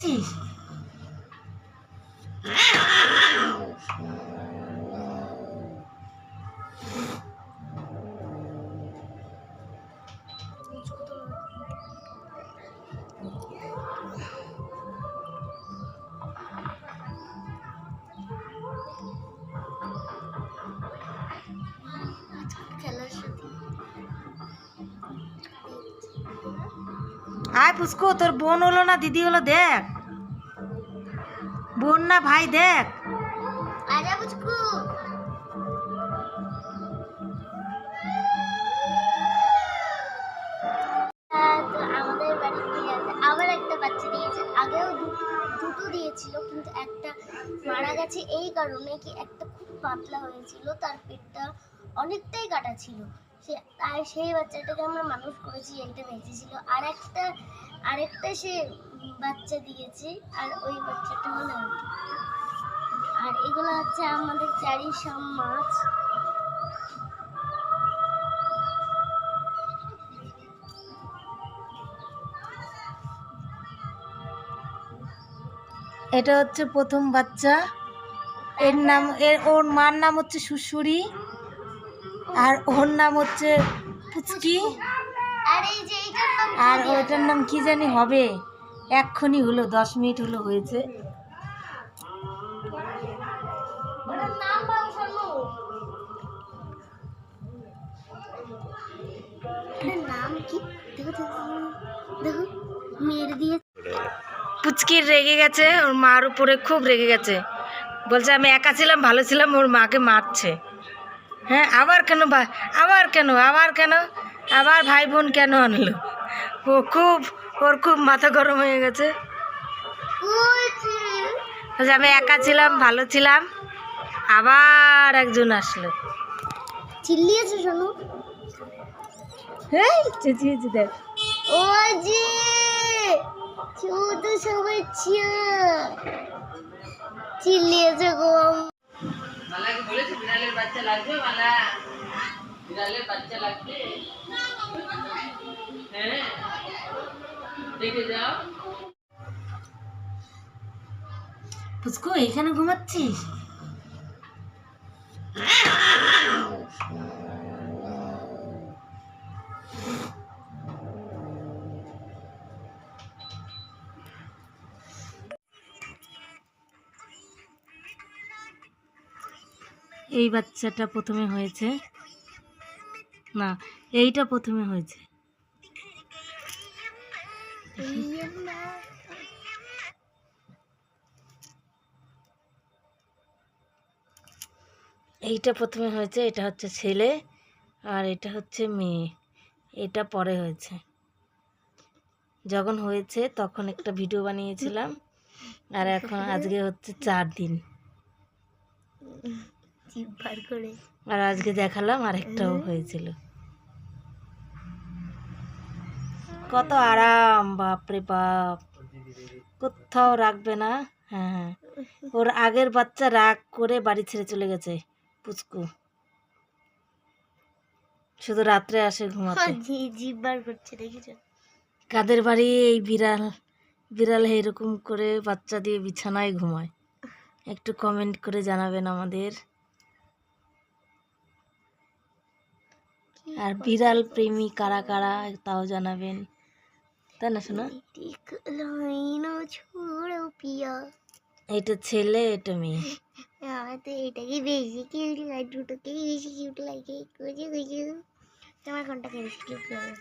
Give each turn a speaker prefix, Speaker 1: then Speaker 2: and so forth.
Speaker 1: 地
Speaker 2: আয় পুষ্কু তোর বোন হলো না, দিদি হলো, দেখ। বোন না ভাই, দেখ।
Speaker 1: বুঝকু আমাদের একটা বাচ্চা দিয়েছে। আগেও দুটো দিয়েছিল, কিন্তু একটা মারা গেছে এই কারণে কি একটা খুব পাতলা হয়েছিল, তার পেটটা অনেকটাই কাটা ছিল। সে তাই সেই বাচ্চাটাকে আমরা মানুষ করেছি আর একটা আরেকটা সে বাচ্চা দিয়েছে আর ওই বাচ্চাটা হলো আর এগুলো হচ্ছে আমাদের চারি সব মাছ।
Speaker 2: এটা হচ্ছে প্রথম বাচ্চা। এর নাম এর ওর মার নাম হচ্ছে সুশুরি। আর ওর নাম হচ্ছে পুচকি।
Speaker 1: আর
Speaker 2: ওইটার নাম কি জানি হবে? এক্ষুনি হলো দশ মিনিট হলো হয়েছে। পুচকির রেগে গেছে ওর মার উপরে খুব রেগে গেছে। বলছে আমি একা ছিলাম ভালো ছিলাম ওর মাকে মারছে। হ্যাঁ আবার কেন আবার কেন আবার কেন? আবার ভাই বোন কেন আনলো? ও খুব ওর খুব মাথা গরম হয়ে গেছে।
Speaker 1: যে
Speaker 2: আমি একা ছিলাম ভালো ছিলাম। আবার একজন আসলো।
Speaker 1: চিল্লিয়েছে শোনো
Speaker 2: চেঁচিয়েছি দেখ।
Speaker 1: ছোট সবাই চিল্লিয়েছে গো
Speaker 2: মালাকে বলেছে, বিড়ালের বাচ্চা লাগবে, মালা বিড়ালের বাচ্চা লাগবে। হ্যাঁ দেখে যাও। পুচকু, এখানে ঘুমাচ্ছিস? এই বাচ্চাটা প্রথমে হয়েছে। না, এইটা প্রথমে হয়েছে। এইটা প্রথমে হয়েছে, এটা হচ্ছে ছেলে আর এটা হচ্ছে মেয়ে। এটা পরে হয়েছে। যখন হয়েছে তখন একটা ভিডিও বানিয়েছিলাম। আর এখন আজকে হচ্ছে চার দিন।
Speaker 1: জিভ বার করে।
Speaker 2: আর আজকে দেখালাম আরেকটাও হয়েছিল। কত আরাম বাপরে বাপ। কোথাও রাখবে না? হ্যাঁ হ্যাঁ। ওর আগের বাচ্চা রাগ করে বাড়ি ছেড়ে চলে গেছে পুচকু। শুধু রাত্রে আসে ঘুমাতে।
Speaker 1: জিভ বার করছে দেখেছ?
Speaker 2: কাদের বাড়ি এই বিড়াল বিড়াল এরকম করে বাচ্চা দিয়ে বিছানায় ঘুমায়। একটু কমেন্ট করে জানাবেন আমাদের। আর বিড়াল প্রেমী কারা কারা তাও জানাবেন। তাই না শোনা এটা ছেলে, এটা মেয়ে?
Speaker 1: আমার তো এটাকে বেশি কিউট লাগে দুটোকেই বেশি কিউট লাগে তোমার কোনটাকে বেশি কিউট লাগে